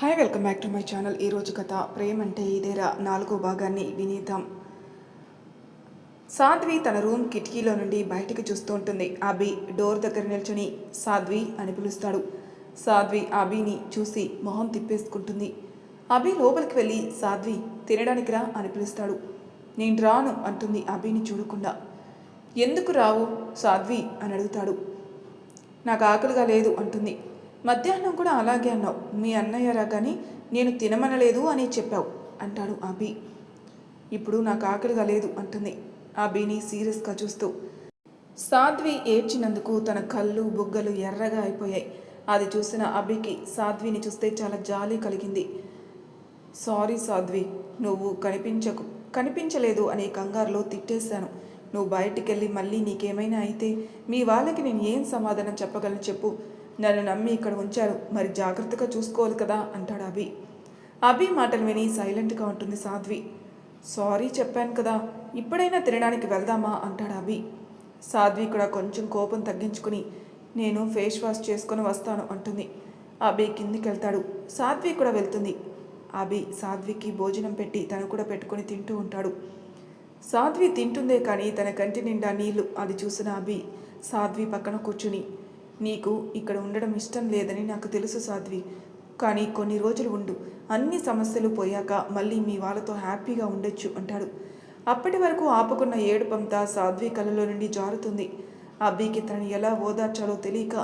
Hi welcome back to my channel ఈరోజు కథ ప్రేమ అంటే ఇదేరా నాలుగో భాగాన్ని వినీతాం సాధ్వి తన రూమ్ కిటికీలో నుండి బయటికి చూస్తూ ఉంటుంది. అభి డోర్ దగ్గర నిల్చుని సాధ్వి అని పిలుస్తాడు. సాధ్వి అభిని చూసి మొహం తిప్పేసుకుంటుంది. అభి లోపలికి వెళ్ళి సాధ్వి తినడానికి రా అని పిలుస్తాడు. నేను రాను అంటుంది అభిని చూడకుండా. ఎందుకు రావు? సాధ్వి అని అడుగుతాడు. నాకు ఆకలిగా లేదు అంటుంది. మధ్యాహ్నం కూడా అలాగే అన్నావు. మీ అన్నయ్య రాగాని నేను తినమనలేదు అని చెప్పావు అంటాడు అభి ఇప్పుడు నాకు ఆకలిగా లేదు అంటుంది అభిని సీరియస్గా చూస్తూ. సాధ్వి ఏడ్చినందుకు తన కళ్ళు బుగ్గలు ఎర్రగా అయిపోయాయి. అది చూసిన అభికి సాధ్విని చూస్తే చాలా జాలి కలిగింది. సారీ సాధ్వి నువ్వు కనిపించకు కనిపించలేదు అనే కంగారులో తిట్టేశాను. నువ్వు బయటికి వెళ్ళి మళ్ళీ నీకేమైనా అయితే మీ వాళ్ళకి నేను ఏం సమాధానం చెప్పగలను చెప్పు. నన్ను నమ్మి ఇక్కడ ఉంచారు. మరి జాగ్రత్తగా చూసుకోవాలి కదా అంటాడు అభి. అభి మాటలు విని సైలెంట్గా ఉంటుంది సాధ్వి. సారీ చెప్పాను కదా ఇప్పుడైనా తినడానికి వెళ్దామా అంటాడు అభి. సాధ్వి కూడా కొంచెం కోపం తగ్గించుకుని నేను ఫేస్ వాష్ చేసుకొని వస్తాను అంటుంది. అభి కిందికి వెళ్తాడు సాధ్వి కూడా వెళ్తుంది. అభి సాధ్వికి భోజనం పెట్టి తను కూడా పెట్టుకొని తింటూ ఉంటాడు. సాధ్వి తింటుందే కానీ తన కంటి నిండా నీళ్ళు అది చూసిన అభి. సాధ్వి పక్కన కూర్చుని నీకు ఇక్కడ ఉండడం ఇష్టం లేదని నాకు తెలుసు సాధ్వి. కానీ కొన్ని రోజులు ఉండు. అన్ని సమస్యలు పోయాక మళ్ళీ మీ వాళ్ళతో హ్యాపీగా ఉండొచ్చు అంటాడు. అప్పటి వరకు ఆపుకున్న ఏడుపంతా సాధ్వి కలలో నుండి జారుతుంది. అబ్బీకి తనని ఎలా ఓదార్చాలో తెలియక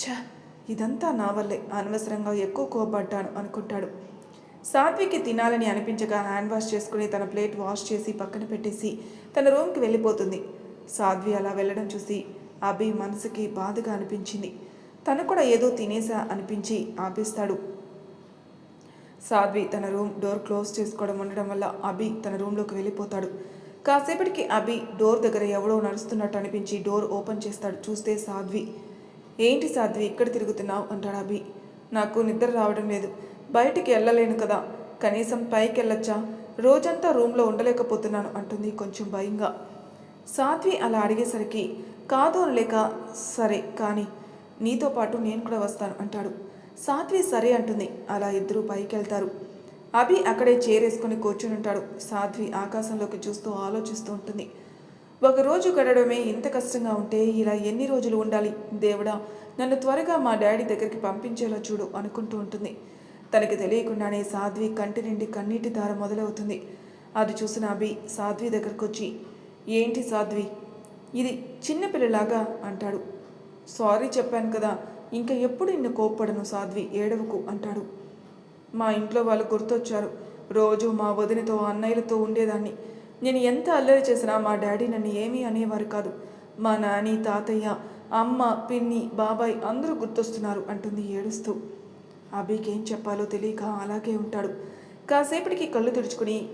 ఛ ఇదంతా నా వల్లే. అనవసరంగా ఎక్కువ కోపడ్డాను అనుకుంటాడు. సాధ్వికి తినాలని అనిపించగా హ్యాండ్ వాష్ చేసుకుని తన ప్లేట్ వాష్ చేసి పక్కన పెట్టేసి తన రూమ్కి వెళ్ళిపోతుంది. సాధ్వి అలా వెళ్ళడం చూసి అభి మనసుకి బాధగా అనిపించింది. తను కూడా ఏదో తినేసా అనిపించి ఆపేస్తాడు. సాధ్వి తన రూమ్ డోర్ క్లోజ్ చేసుకోవడం ఉండడం వల్ల అభి తన రూమ్లోకి వెళ్ళిపోతాడు. కాసేపటికి అభి డోర్ దగ్గర ఎవడో నడుస్తున్నట్టు అనిపించి డోర్ ఓపెన్ చేస్తాడు. చూస్తే సాధ్వి. ఏంటి సాధ్వి ఇక్కడ తిరుగుతున్నావు? అంటాడు అభి. నాకు నిద్ర రావడం లేదు. బయటికి వెళ్ళలేను కదా. కనీసం పైకి వెళ్ళొచ్చా రోజంతా రూమ్లో ఉండలేకపోతున్నాను అంటుంది కొంచెం భయంగా. సాధ్వి అలా అడిగేసరికి కాదో లేక సరే కానీ నీతో పాటు నేను కూడా వస్తాను అంటాడు. సాధ్వి సరే అంటుంది. అలా ఇద్దరు పైకి వెళ్తారు అభి అక్కడే చేరేసుకొని కూర్చుని ఉంటాడు. సాధ్వి ఆకాశంలోకి చూస్తూ ఆలోచిస్తూ ఉంటుంది. ఒకరోజు గడవడమే ఇంత కష్టంగా ఉంటే ఇలా ఎన్ని రోజులు ఉండాలి? దేవుడా నన్ను త్వరగా మా డాడీ దగ్గరికి పంపించేలా చూడు అనుకుంటూ ఉంటుంది. తనకి తెలియకుండానే సాధ్వి కంటి నిండి కన్నీటి దార మొదలవుతుంది. అది చూసిన అభి సాధ్వి దగ్గరకు వచ్చి ఏంటి సాధ్వి ఇది చిన్నపిల్లలాగా అంటాడు. సారీ చెప్పాను కదా ఇంకా ఎప్పుడు నిన్ను కోప్పడను సాధ్వి ఏడవకు అంటాడు. మా ఇంట్లో వాళ్ళు గుర్తొచ్చారు. రోజు మా వదినతో అన్నయ్యలతో ఉండేదాన్ని. నేను ఎంత అల్లరి చేసినా మా డాడీ నన్ను ఏమీ అనేవారు కాదు. మా నాని తాతయ్య అమ్మ పిన్ని బాబాయ్ అందరూ గుర్తొస్తున్నారు అంటుంది ఏడుస్తూ. అభికేం చెప్పాలో తెలియక అలాగే ఉంటాడు. కాసేపటికి కళ్ళు తుడుచుకుని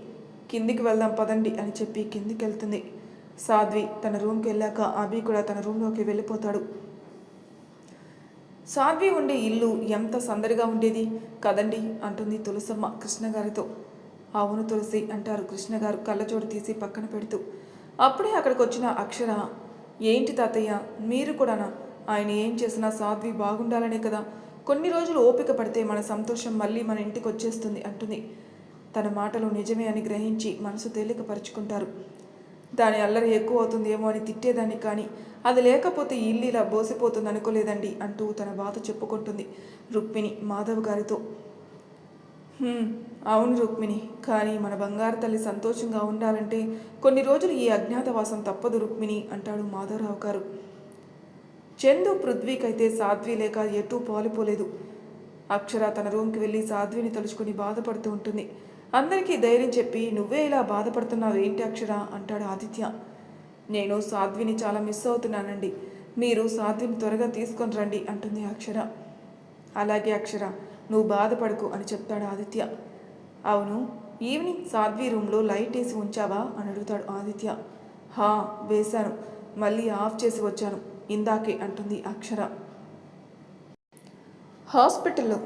కిందికి వెళ్దాం పదండి అని చెప్పి కిందికి వెళ్తుంది సాధ్వి తన రూమ్కి వెళ్ళాక అభి కూడా తన రూమ్లోకి వెళ్ళిపోతాడు. సాధ్వి ఉండే ఇల్లు ఎంత సందడిగా ఉండేది? కదండి అంటుంది తులసమ్మ కృష్ణగారితో. అవును తులసి అంటారు కృష్ణగారు కళ్ళజోడు తీసి పక్కన పెడుతూ. అప్పుడే అక్కడికి వచ్చిన అక్షర ఏంటి తాతయ్య? మీరు కూడానా? ఆయన ఏం చేసినా సాధ్వి బాగుండాలనే కదా? కొన్ని రోజులు ఓపిక పడితే మన సంతోషం మళ్ళీ మన ఇంటికి వచ్చేస్తుంది అంటుంది. తన మాటలు నిజమే అని గ్రహించి మనసు తేలికపరుచుకుంటారు. దాని అల్లరి ఎక్కువ అవుతుందేమో అని తిట్టేదాన్ని కానీ అది లేకపోతే ఇల్లు ఇలా బోసిపోతుంది అనుకోలేదండి అంటూ తన బాధ చెప్పుకుంటుంది రుక్మిణి మాధవ్ గారితో. అవును రుక్మిణి కానీ మన బంగారు తల్లి సంతోషంగా ఉండాలంటే కొన్ని రోజులు ఈ అజ్ఞాతవాసం తప్పదు రుక్మిణి అంటాడు మాధవరావు గారు. చందు పృథ్వీకైతే సాధ్వి లేక ఎటూ పాలిపోలేదు. అక్షర తన రూమ్కి వెళ్ళి సాధ్విని తలుచుకుని బాధపడుతూ ఉంటుంది. అందరికీ ధైర్యం చెప్పి నువ్వే ఇలా బాధపడుతున్నావు ఏంటి అక్షర? అంటాడు ఆదిత్య. నేను సాధ్విని చాలా మిస్ అవుతున్నానండి. మీరు సాధ్విని త్వరగా తీసుకొని రండి అంటుంది అక్షర. అలాగే అక్షర నువ్వు బాధపడకు అని చెప్తాడు ఆదిత్య. అవును ఈవినింగ్ సాధ్వి రూమ్లో లైట్ వేసి ఉంచావా? అని అడుగుతాడు ఆదిత్య. హా వేశాను. మళ్ళీ ఆఫ్ చేసి వచ్చాను. ఇందాకే అంటుంది అక్షర. హాస్పిటల్లో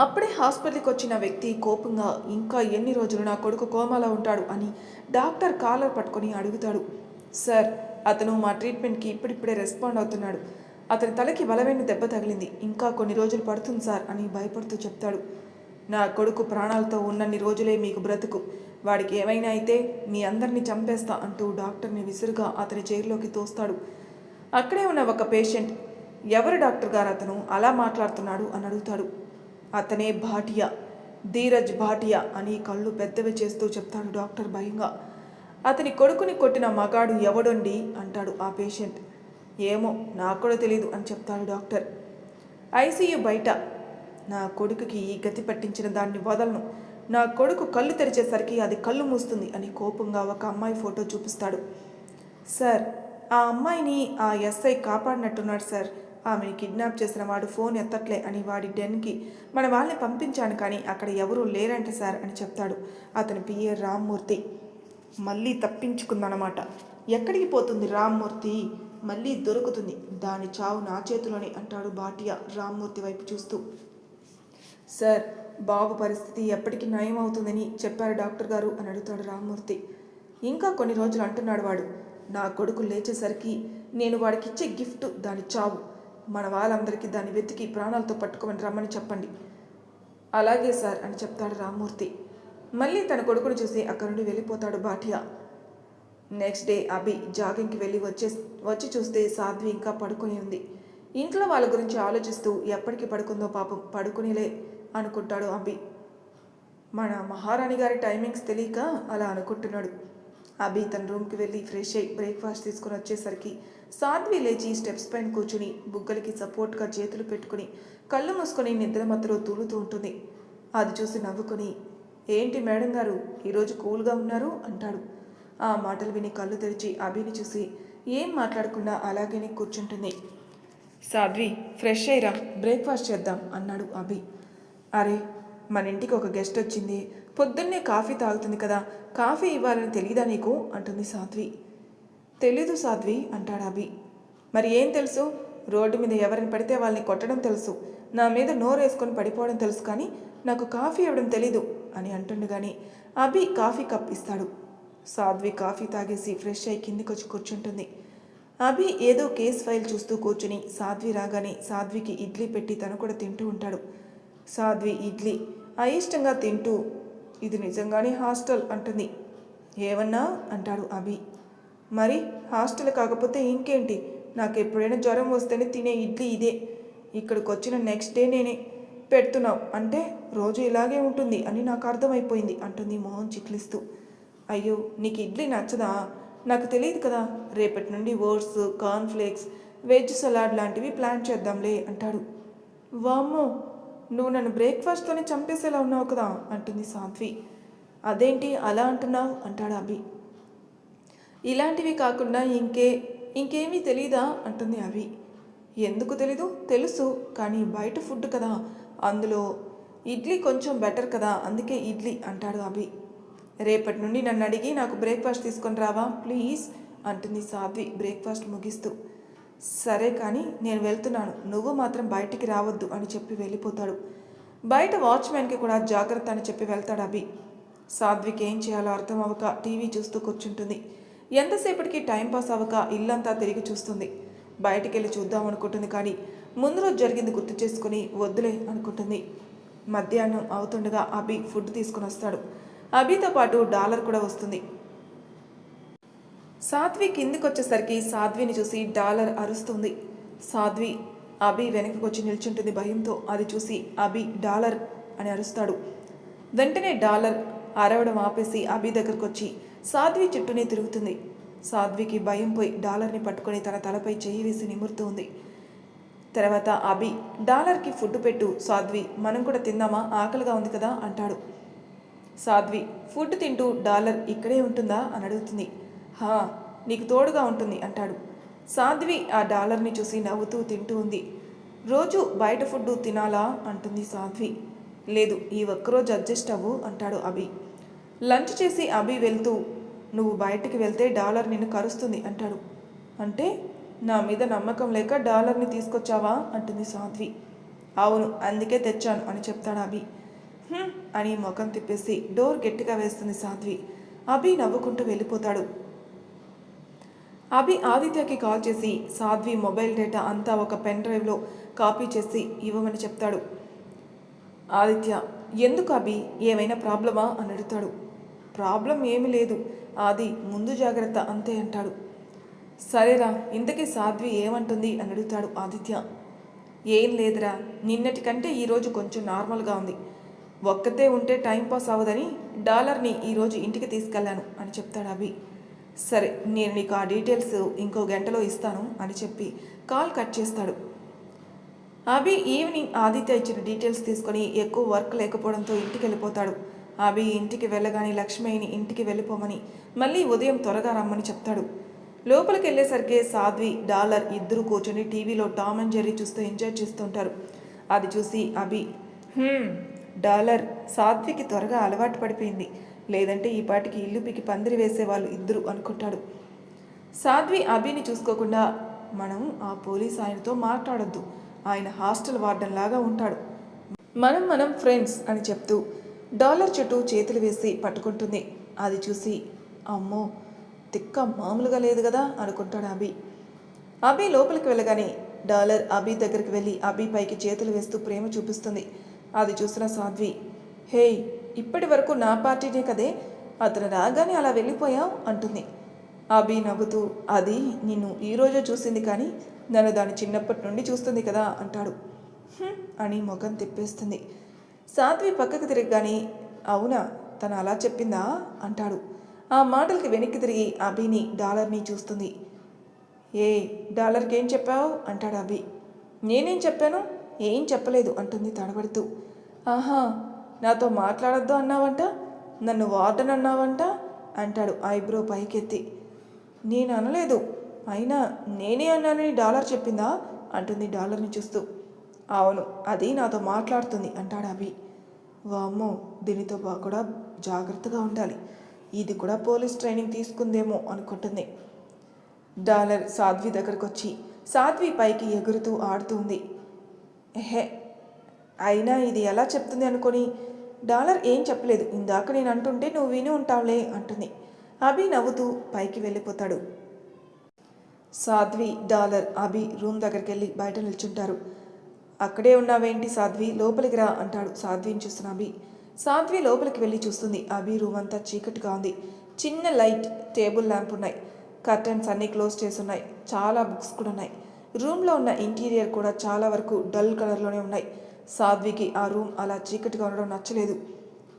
అప్పుడే హాస్పిటల్కి వచ్చిన వ్యక్తి కోపంగా ఇంకా ఎన్ని రోజులు నా కొడుకు కోమాలో ఉంటాడు? అని డాక్టర్ కాలర్ పట్టుకొని అడుగుతాడు. సార్ అతను మా ట్రీట్మెంట్కి ఇప్పుడిప్పుడే రెస్పాండ్ అవుతున్నాడు. అతని తలకి బలమైన దెబ్బ తగిలింది. ఇంకా కొన్ని రోజులు పడుతుంది సార్ అని భయపడుతూ చెప్తాడు. నా కొడుకు ప్రాణాలతో ఉన్నన్ని రోజులే మీకు బ్రతుకు. వాడికి ఏమైనా అయితే మీ అందరినీ చంపేస్తా అంటూ డాక్టర్ని విసురుగా అతని చైర్లోకి తోస్తాడు. అక్కడే ఉన్న ఒక పేషెంట్. ఎవరు డాక్టర్ గారు అతను? అలా మాట్లాడుతున్నాడు అని అడుగుతాడు. అతనే భాటియా ధీరజ్ భాటియా అని కళ్ళు పెద్దవి చేస్తూ చెప్తాడు డాక్టర్ భయంగా. అతని కొడుకుని కొట్టిన మగాడు ఎవడండి? అంటాడు ఆ పేషెంట్. ఏమో నాకు కూడా తెలియదు అని చెప్తాడు డాక్టర్. ఐసీయూ బయట. నా కొడుకుకి ఈ గతి పట్టించిన దాన్ని వదలను. నా కొడుకు కళ్ళు తెరిచేసరికి అది కళ్ళు మూస్తుంది అని కోపంగా ఒక అమ్మాయి ఫోటో చూపిస్తాడు. సార్ ఆ అమ్మాయిని ఆ ఎస్ఐ కాపాడినట్టున్నాడు సార్. ఆమెని కిడ్నాప్ చేసిన వాడు ఫోన్ ఎత్తట్లే అని వాడి డెన్కి మన వాళ్ళని పంపించాను కానీ అక్కడ ఎవరూ లేరంట సార్ అని చెప్తాడు అతని పిఏ రామ్మూర్తి. మళ్ళీ తప్పించుకుందనమాట. ఎక్కడికి పోతుంది రామ్మూర్తి? మళ్ళీ దొరుకుతుంది. దాని చావు నా చేతిలోనే అంటాడు భాటియా రామ్మూర్తి వైపు చూస్తూ. సార్ బాబు పరిస్థితి ఎప్పటికీ నయం అవుతుందని చెప్పారు డాక్టర్ గారు అని అడుగుతాడు రామ్మూర్తి. ఇంకా కొన్ని రోజులు అంటున్నాడు వాడు. నా కొడుకు లేచేసరికి నేను వాడికి ఇచ్చే గిఫ్ట్ దాని చావు. మన వాళ్ళందరికీ దాన్ని వెతికి ప్రాణాలతో పట్టుకోమని రమ్మని చెప్పండి. అలాగే సార్ అని చెప్తాడు రామ్మూర్తి. మళ్ళీ తన కొడుకును చూసి అక్కడి నుండి వెళ్ళిపోతాడు భాటియా. నెక్స్ట్ డే అభి జాగింగ్కి వెళ్ళి వచ్చే వచ్చి చూస్తే సాధ్వి ఇంకా పడుకొని ఉంది. ఇంట్లో వాళ్ళ గురించి ఆలోచిస్తూ ఎప్పటికి పడుకుందో పాపం పడుకునిలే అనుకుంటాడు అభి. మన మహారాణి గారి టైమింగ్స్ తెలియక అలా అనుకుంటున్నాడు. అభి తన రూమ్కి వెళ్ళి ఫ్రెష్ అయ్యి బ్రేక్ఫాస్ట్ తీసుకుని వచ్చేసరికి సాధ్వి లేచి స్టెప్స్ పైన కూర్చుని బుగ్గలకి సపోర్ట్గా చేతులు పెట్టుకుని కళ్ళు మూసుకొని నిద్ర మత్తులో తూలుతూ ఉంటుంది. అది చూసి నవ్వుకొని ఏంటి మేడం గారు ఈరోజు కూల్గా ఉన్నారు? అంటాడు. ఆ మాటలు విని కళ్ళు తెరిచి అభిని చూసి ఏం మాట్లాడకుండా అలాగనే కూర్చుంటుంది. సాధ్వి ఫ్రెష్ అయ్యిరా బ్రేక్ఫాస్ట్ చేద్దాం అన్నాడు అభి. అరే మన ఇంటికి ఒక గెస్ట్ వచ్చింది. పొద్దున్నే కాఫీ తాగుతుంది కదా కాఫీ ఇవ్వాలని తెలియదా నీకు? అంటుంది సాధ్వి. తెలీదు సాధ్వి అంటాడు అభి. మరి ఏం తెలుసు? రోడ్డు మీద ఎవరిని పడితే వాళ్ళని కొట్టడం తెలుసు. నా మీద నోరేసుకొని పడిపోవడం తెలుసు కానీ నాకు కాఫీ ఇవ్వడం తెలీదు అని అంటుండగాని అభి కాఫీ కప్ ఇస్తాడు. సాధ్వి కాఫీ తాగేసి ఫ్రెష్ అయి కిందికి వచ్చి కూర్చుంటుంది. అభి ఏదో కేస్ ఫైల్ చూస్తూ కూర్చుని సాధ్వి రాగానే సాధ్వికి ఇడ్లీ పెట్టి తను కూడా తింటూ ఉంటాడు. సాధ్వి ఇడ్లీ అయిష్టంగా తింటూ ఇది నిజంగానే హాస్టల్ అంటుంది. ఏమన్నా? అంటాడు అభి. మరి హాస్టల్ కాకపోతే ఇంకేంటి? నాకు ఎప్పుడైనా జ్వరం వస్తేనే తినే ఇడ్లీ ఇదే. ఇక్కడికి వచ్చిన నెక్స్ట్ డే నేనే. పెడుతున్నావు. అంటే రోజు ఇలాగే ఉంటుంది అని నాకు అర్థమైపోయింది అంటుంది మోహన్ చిక్లిస్తూ అయ్యో నీకు ఇడ్లీ నచ్చదా? నాకు తెలియదు కదా. రేపటి నుండి ఓట్స్ కార్న్ఫ్లేక్స్ వెజ్ సలాడ్ లాంటివి ప్లాన్ చేద్దాంలే అంటాడు. వామ్మో నువ్వు నన్ను బ్రేక్ఫాస్ట్తోనే చంపేసేలా ఉన్నావు కదా అంటుంది సాధ్వి. అదేంటి అలా అంటున్నావు? అంటాడు అభి. ఇలాంటివి కాకుండా ఇంకే ఇంకేమీ తెలీదా? అంటుంది అవి ఎందుకు తెలీదు? తెలుసు కానీ బయట ఫుడ్ కదా. అందులో ఇడ్లీ కొంచెం బెటర్ కదా అందుకే ఇడ్లీ అంటాడు అభి. రేపటి నుండి నన్ను అడిగి నాకు బ్రేక్ఫాస్ట్ తీసుకొని రావా? ప్లీజ్ అంటుంది సాధ్వి బ్రేక్ఫాస్ట్ ముగిస్తూ. సరే కానీ నేను వెళ్తున్నాను. నువ్వు మాత్రం బయటికి రావద్దు అని చెప్పి వెళ్ళిపోతాడు. బయట వాచ్మెన్కి కూడా జాగ్రత్త అని చెప్పి వెళ్తాడు అభి. సాధ్వికి ఏం చేయాలో అర్థం అవ్వక టీవీ చూస్తూ కూర్చుంటుంది. ఎంతసేపటికి టైం పాస్ అవ్వక ఇల్లంతా తిరిగి చూస్తుంది. బయటికి వెళ్ళి చూద్దాం అనుకుంటుంది కానీ ముందు రోజు జరిగింది గుర్తు చేసుకుని వద్దులే అనుకుంటుంది. మధ్యాహ్నం అవుతుండగా అభి ఫుడ్ తీసుకుని వస్తాడు. అభితో పాటు డాలర్ కూడా వస్తుంది. సాధ్వి కిందికి వచ్చేసరికి సాధ్విని చూసి డాలర్ అరుస్తుంది. సాధ్వి అభి వెనక్కి వచ్చి నిల్చుంటుంది భయంతో. అది చూసి అభి డాలర్ అని అరుస్తాడు. వెంటనే డాలర్ అరవడం ఆపేసి అభి దగ్గరకు వచ్చి సాధ్వి చుట్టూనే తిరుగుతుంది. సాధ్వికి భయం పోయి డాలర్ని పట్టుకొని తన తలపై చెయ్యి వేసి నిమురుతూ ఉంది. తర్వాత అభి డాలర్కి ఫుడ్ పెట్టు సాధ్వి మనం కూడా తిందామా? ఆకలిగా ఉంది కదా అంటాడు. సాధ్వి ఫుడ్ తింటూ డాలర్ ఇక్కడే ఉంటుందా? అని అడుగుతుంది. హా నీకు తోడుగా ఉంటుంది అంటాడు. సాధ్వి ఆ డాలర్ని చూసి నవ్వుతూ తింటూ ఉంది. రోజు బయట ఫుడ్ తినాలా? అంటుంది సాధ్వి. లేదు ఈ ఒక్కరోజు అడ్జస్ట్ అవ్వు అంటాడు అభి. లంచ్ చేసి అభి వెళ్తూ నువ్వు బయటికి వెళ్తే డాలర్ నిన్ను కరుస్తుంది అంటాడు. అంటే నా మీద నమ్మకం లేక డాలర్ని తీసుకొచ్చావా? అంటుంది సాధ్వి. అవును అందుకే తెచ్చాను అని చెప్తాడు అభి. అని ముఖం తిప్పేసి డోర్ గట్టిగా వేస్తుంది సాధ్వి. అభి నవ్వుకుంటూ వెళ్ళిపోతాడు. అభి ఆదిత్యకి కాల్ చేసి సాధ్వి మొబైల్ డేటా అంతా ఒక పెన్ డ్రైవ్లో కాపీ చేసి ఇవ్వమని చెప్తాడు. ఆదిత్య ఎందుకు అభి? ఏమైనా ప్రాబ్లమా? అని అడుగుతాడు. ప్రాబ్లం ఏమీ లేదు. అది ముందు జాగ్రత్త అంతే అంటాడు. సరేరా ఇంతకీ సాధ్వి ఏమంటుంది అని అడుగుతాడు ఆదిత్య. ఏం లేదురా నిన్నటి కంటే ఈరోజు కొంచెం నార్మల్గా ఉంది. ఒక్కతే ఉంటే టైంపాస్ అవ్వదని డాలర్ని ఈరోజు ఇంటికి తీసుకెళ్ళాను అని చెప్తాడు అభి. సరే నేను నీకు ఆ డీటెయిల్స్ ఇంకో గంటలో ఇస్తాను అని చెప్పి కాల్ కట్ చేస్తాడు. అభి ఈవినింగ్ ఆదిత్య ఇచ్చిన డీటెయిల్స్ తీసుకొని ఎక్కువ వర్క్ లేకపోవడంతో ఇంటికి వెళ్ళిపోతాడు. అభి ఇంటికి వెళ్ళగానే లక్ష్మయ్యని ఇంటికి వెళ్ళిపోమని మళ్ళీ ఉదయం త్వరగా రమ్మని చెప్తాడు. లోపలికి వెళ్ళేసరికి సాధ్వి డాలర్ ఇద్దరు కూర్చొని టీవీలో టామ్ అండ్ జెర్రీ చూస్తూ ఎంజాయ్ చేస్తుంటారు. అది చూసి అభి డాలర్ సాధ్వికి త్వరగా అలవాటు పడిపోయింది. లేదంటే ఈ పాటికి ఇల్లు పికి పందిరి వేసేవాళ్ళు ఇద్దరు అనుకుంటాడు. సాధ్వి అభిని చూసుకోకుండా మనం ఆ పోలీస్ ఆయనతో మాట్లాడొద్దు. ఆయన హాస్టల్ వార్డెన్ లాగా ఉంటాడు. మనం మనం ఫ్రెండ్స్ అని చెప్తూ డాలర్ చుట్టూ చేతులు వేసి పట్టుకుంటుంది. అది చూసి అమ్మో తిక్క మామూలుగా లేదు కదా అనుకుంటాడు అభి. అభి లోపలికి వెళ్ళగానే డాలర్ అభి దగ్గరికి వెళ్ళి అభి పైకి చేతులు వేస్తూ ప్రేమ చూపిస్తుంది. అది చూసిన సాధ్వి హే ఇప్పటి వరకు నా పార్టీనే కదే అతను రాగానే అలా వెళ్ళిపోయావు అంటుంది. అభి నవ్వుతూ అది నిన్ను ఈరోజే చూసింది కానీ నన్ను దాని చిన్నప్పటి నుండి చూస్తుంది కదా అంటాడు. అని ముఖం తిప్పేస్తుంది. సాధ్వి పక్కకు తిరగగానే అవునా తను అలా చెప్పిందా? అంటాడు. ఆ మాటలకి వెనక్కి తిరిగి అభిని డాలర్ని చూస్తుంది. ఏ డాలర్కి ఏం చెప్పావు? అంటాడు అభి. నేనేం చెప్పాను? ఏం చెప్పలేదు అంటుంది తడబడుతూ. ఆహా నాతో మాట్లాడొద్దు అన్నావంట? నన్ను వార్డన్ అన్నావంట? అంటాడు ఐబ్రో పైకెత్తి. నేను అనలేదు అయినా నేనే అన్నానని డాలర్ చెప్పిందా? అంటుంది డాలర్ని చూస్తూ. అవును అది నాతో మాట్లాడుతుంది అంటాడు అభి. వామ్మో దీనితో కూడా జాగ్రత్తగా ఉండాలి. ఇది కూడా పోలీస్ ట్రైనింగ్ తీసుకుందేమో అనుకుంటుంది. డాలర్ సాధ్వి దగ్గరకు వచ్చి సాధ్వి పైకి ఎగురుతూ ఆడుతుంది ఎహే అయినా ఇది ఎలా చెప్తుంది అనుకొని డాలర్ ఏం చెప్పలేదు. ఇందాక నేను అంటుంటే నువ్వు విని ఉంటావులే అంటుంది. అభి నవ్వుతూ పైకి వెళ్ళిపోతాడు. సాధ్వి డాలర్ అభి రూమ్ దగ్గరికి వెళ్ళి బయట నిల్చుంటారు. అక్కడే ఉన్నావేంటి సాధ్వి? లోపలికి రా అంటాడు సాధ్విని చూస్తున్న అభి. సాధ్వి లోపలికి వెళ్ళి చూస్తుంది. అభి రూమ్ అంతా చీకటిగా ఉంది. చిన్న లైట్ టేబుల్ ల్యాంప్ ఉన్నాయి. కర్టన్స్ అన్నీ క్లోజ్ చేసి ఉన్నాయి చాలా బుక్స్ కూడా ఉన్నాయి. రూమ్లో ఉన్న ఇంటీరియర్ కూడా చాలా వరకు డల్ కలర్లోనే ఉన్నాయి. సాధ్వికి ఆ రూమ్ అలా చీకటిగా ఉండడం నచ్చలేదు.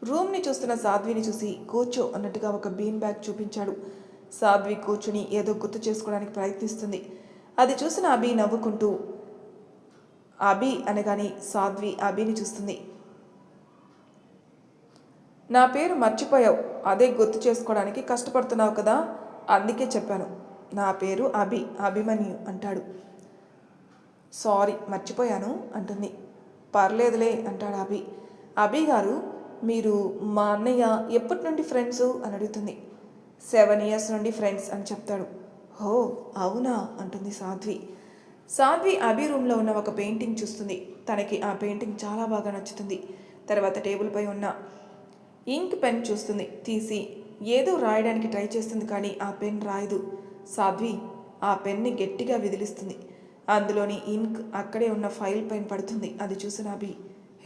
రూమ్ని చూస్తున్న సాధ్విని చూసి కూర్చో అన్నట్టుగా ఒక బీన్ బ్యాగ్ చూపించాడు. సాధ్వి కూర్చుని ఏదో గుర్తు చేసుకోవడానికి ప్రయత్నిస్తుంది. అది చూసిన అభి నవ్వుకుంటూ అభి అనగానే సాధ్వి అభిని చూస్తుంది. నా పేరు మర్చిపోయావు. అదే గుర్తు చేసుకోవడానికి కష్టపడుతున్నావు కదా? అందుకే చెప్పాను. నా పేరు అభి అభిమన్యు అంటాడు. సారీ మర్చిపోయాను అంటుంది. పర్లేదులే అంటాడు అభి. అభి గారు మీరు మా అన్నయ్య ఎప్పటి నుండి ఫ్రెండ్స్ అని అడుగుతుంది. సెవెన్ ఇయర్స్ నుండి ఫ్రెండ్స్ అని చెప్తాడు. హో అవునా అంటుంది సాధ్వి. సాధ్వి అభి రూమ్లో ఉన్న ఒక పెయింటింగ్ చూస్తుంది. తనకి ఆ పెయింటింగ్ చాలా బాగా నచ్చుతుంది. తర్వాత టేబుల్పై ఉన్న ఇంక్ పెన్ చూస్తుంది. తీసి ఏదో రాయడానికి ట్రై చేస్తుంది కానీ ఆ పెన్ రాయదు. సాధ్వి ఆ పెన్ని గట్టిగా విదిలిస్తుంది. అందులోని ఇంక్ అక్కడే ఉన్న ఫైల్ పైన పడుతుంది. అది చూసిన అభి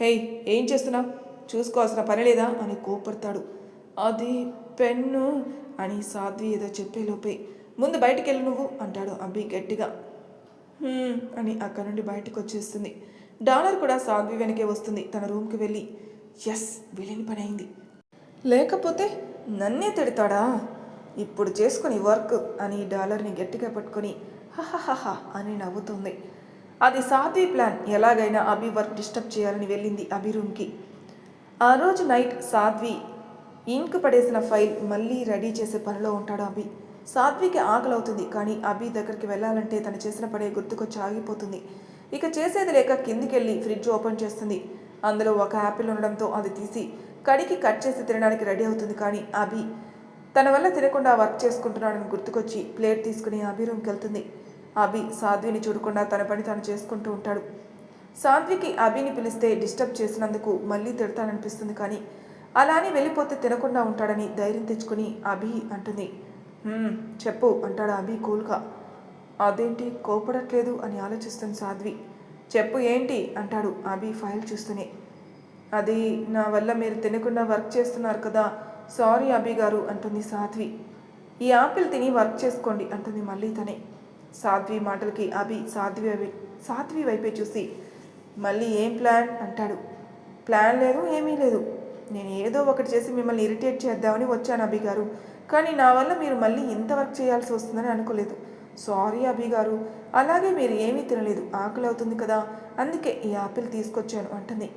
హేయ్ ఏం చేస్తున్నావు? చూసుకోవాల్సిన పని లేదా? అని కోపడతాడు అది పెన్ను అని సాధ్వి ఏదో చెప్పేలోపే ముందు బయటికి వెళ్ళు నువ్వు అంటాడు అభి గట్టిగా. అని అక్కడ నుండి బయటకు వచ్చేస్తుంది. డాలర్ కూడా సాధ్వి వెనకే వస్తుంది. తన రూమ్కి వెళ్ళి ఎస్ వెళ్ళని పని అయింది. లేకపోతే నన్నే తిడతాడా? ఇప్పుడు చేసుకుని వర్క్ అని డాలర్ని గట్టిగా పట్టుకొని హహహహ అని నవ్వుతుంది. అది సాధ్వి ప్లాన్. ఎలాగైనా అభి వర్క్ డిస్టర్బ్ చేయాలని వెళ్ళింది అభి రూమ్కి. ఆ రోజు నైట్ సాధ్వి ఇంక్ పడేసిన ఫైల్ మళ్ళీ రెడీ చేసే పనిలో ఉంటాడు అభి. సాధ్వికి ఆకలి అవుతుంది కానీ అభి దగ్గరికి వెళ్ళాలంటే తను చేసిన పడే గుర్తుకొచ్చి ఆగిపోతుంది. ఇక చేసేది లేక కిందికెళ్ళి ఫ్రిడ్జ్ ఓపెన్ చేస్తుంది. అందులో ఒక యాపిల్ ఉండడంతో అది తీసి కడికి కట్ చేసి తినడానికి రెడీ అవుతుంది కానీ అభి తన వల్ల తినకుండా వర్క్ చేసుకుంటున్నాడని గుర్తుకొచ్చి ప్లేట్ తీసుకుని అభి రూమ్కి వెళ్తుంది. అభి సాధ్విని చూడకుండా తన పని తాను చేసుకుంటూ ఉంటాడు. సాధ్వికి అభిని పిలిస్తే డిస్టర్బ్ చేసినందుకు మళ్ళీ తిడతాననిపిస్తుంది కానీ అలా అని వెళ్ళిపోతే తినకుండా ఉంటాడని ధైర్యం తెచ్చుకుని అభి అంటుంది. చెప్పు అంటాడు అభి కూల్గా. అదేంటి? కోపడట్లేదు అని ఆలోచిస్తుంది సాధ్వి. చెప్పు ఏంటి? అంటాడు అభి ఫైల్ చూస్తూనే. అది నా వల్ల మీరు తినకుండా వర్క్ చేస్తున్నారు కదా. సారీ అభి గారు అంటుంది సాధ్వి. ఈ ఆపిల్ తిని వర్క్ చేసుకోండి అంటుంది మళ్ళీ తనే. సాధ్వి మాటలకి అభి సాధ్వి సాధ్వి వైపే చూసి మళ్ళీ ఏం ప్లాన్? అంటాడు. ప్లాన్ లేదు ఏమీ లేదు. నేను ఏదో ఒకటి చేసి మిమ్మల్ని ఇరిటేట్ చేద్దామని వచ్చాను అభి గారు. కానీ నా వల్ల మీరు మళ్ళీ ఇంత వర్క్ చేయాల్సి వస్తుందని అనుకోలేదు. సారీ అభి గారు. అలాగే మీరు ఏమీ తినలేదు. ఆకలి అవుతుంది కదా. అందుకే ఈ ఆపిల్ తీసుకొచ్చాను అంటుంది.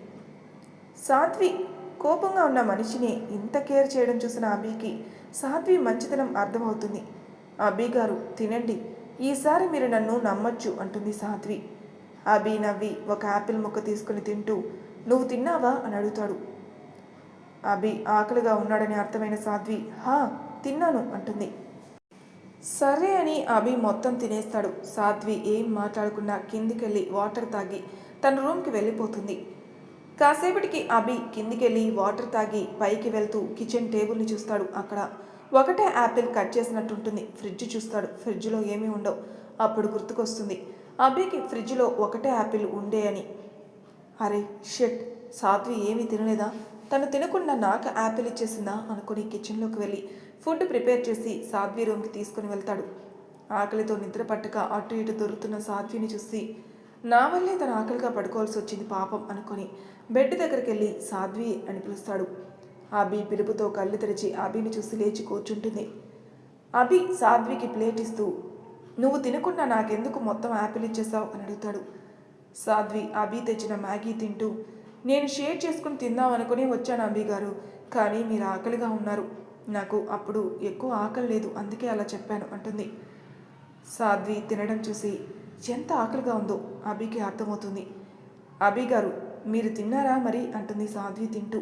సాధ్వి కోపంగా ఉన్న మనిషిని ఇంత కేర్ చేయడం చూసిన అభికి సాధ్వి మంచితనం అర్థమవుతుంది. అభి గారు తినండి. ఈసారి మీరు నన్ను నమ్మొచ్చు అంటుంది సాధ్వి. అభి నవ్వి ఒక యాపిల్ ముక్క తీసుకుని తింటూ నువ్వు తిన్నావా? అని అడుగుతాడు. అభి ఆకలిగా ఉన్నాడని అర్థమైన సాధ్వి హా తిన్నాను అంటుంది. సరే అని అభి మొత్తం తినేస్తాడు. సాధ్వి ఏం మాట్లాడకుండా కిందికెళ్ళి వాటర్ తాగి తన రూమ్కి వెళ్ళిపోతుంది. కాసేపటికి అభి కిందికెళ్ళి వాటర్ తాగి పైకి వెళ్తూ కిచెన్ టేబుల్ని చూస్తాడు అక్కడ. ఒకటే యాపిల్ కట్ చేసినట్టుంటుంది. ఫ్రిడ్జ్ చూస్తాడు. ఫ్రిడ్జ్లో ఏమీ ఉండవు. అప్పుడు గుర్తుకొస్తుంది. అభికి ఫ్రిడ్జ్లో ఒకటే యాపిల్ ఉండే అని. అరే షెట్! సాధ్వి ఏమీ తినలేదా? తను తినకుండా నాకు యాపిల్ ఇచ్చేసిందా? అనుకుని కిచెన్లోకి వెళ్ళి ఫుడ్ ప్రిపేర్ చేసి సాధ్వి రూమ్కి తీసుకుని వెళ్తాడు. ఆకలితో నిద్ర పట్టక అటు ఇటు దొరుకుతున్న సాధ్విని చూసి నా వల్లే తన ఆకలిగా పడుకోవాల్సి వచ్చింది పాపం అనుకొని బెడ్ దగ్గరికి వెళ్ళి సాధ్వి అని పిలుస్తాడు. అభి పిలుపుతో కళ్ళు తెరిచి అభిని చూసి లేచి కూర్చుంటుంది. అభి సాధ్వికి ప్లేట్ ఇస్తూ నువ్వు తినకుండా నాకెందుకు మొత్తం యాపిల్ ఇచ్చేసావు అని అడుగుతాడు. సాధ్వి అభి తెచ్చిన మ్యాగీ తింటూ నేను షేర్ చేసుకుని తిందాం అనుకుని వచ్చాను అభి గారు కానీ మీరు ఆకలిగా ఉన్నారు. నాకు అప్పుడు ఎక్కువ ఆకలి లేదు అందుకే అలా చెప్పాను అంటుంది. సాధ్వి తినడం చూసి ఎంత ఆకలిగా ఉందో అభికి అర్థమవుతుంది. అభి గారు మీరు తిన్నారా మరి? అంటుంది సాధ్వి తింటూ.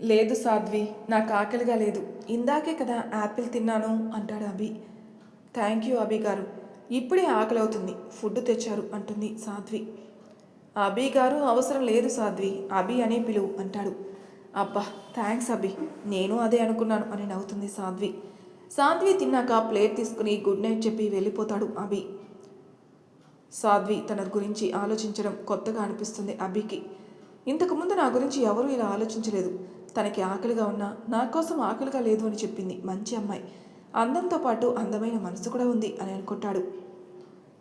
లేదు సాధ్వి నాకు ఆకలిగా లేదు. ఇందాకే కదా యాపిల్ తిన్నాను అంటాడు అభి. థ్యాంక్ యూ అభి గారు. ఇప్పుడే ఆకలి అవుతుంది ఫుడ్ తెచ్చారు అంటుంది సాధ్వి. అభి గారు అవసరం లేదు సాధ్వి అభి అనే పిలువు అంటాడు. అబ్బా థ్యాంక్స్ అభి నేను అదే అనుకున్నాను అని నవ్వుతుంది సాధ్వి. సాధ్వి తిన్నాక ప్లేట్ తీసుకుని గుడ్ నైట్ చెప్పి వెళ్ళిపోతాడు అభి. సాధ్వి తన గురించి ఆలోచించడం కొత్తగా అనిపిస్తుంది అభికి. ఇంతకుముందు నా గురించి ఎవరూ ఇలా ఆలోచించలేదు. తనకి ఆకలిగా ఉన్నా నా కోసం ఆకలిగా లేదు అని చెప్పింది మంచి అమ్మాయి. అందంతో పాటు అందమైన మనసు కూడా ఉంది అని అనుకుంటాడు.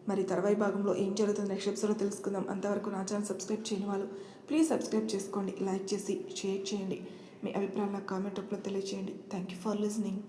మరి తర్వాయి భాగంలో ఏం జరుగుతుంది నెక్స్ట్ ఎపిసోడ్లో తెలుసుకుందాం. అంతవరకు నా ఛానల్ సబ్స్క్రైబ్ చేయని వాళ్ళు ప్లీజ్ సబ్స్క్రైబ్ చేసుకోండి లైక్ చేసి షేర్ చేయండి. మీ అభిప్రాయాలు నాకు కామెంట్ రూపంలో తెలియజేయండి థ్యాంక్ యూ ఫర్ లిజనింగ్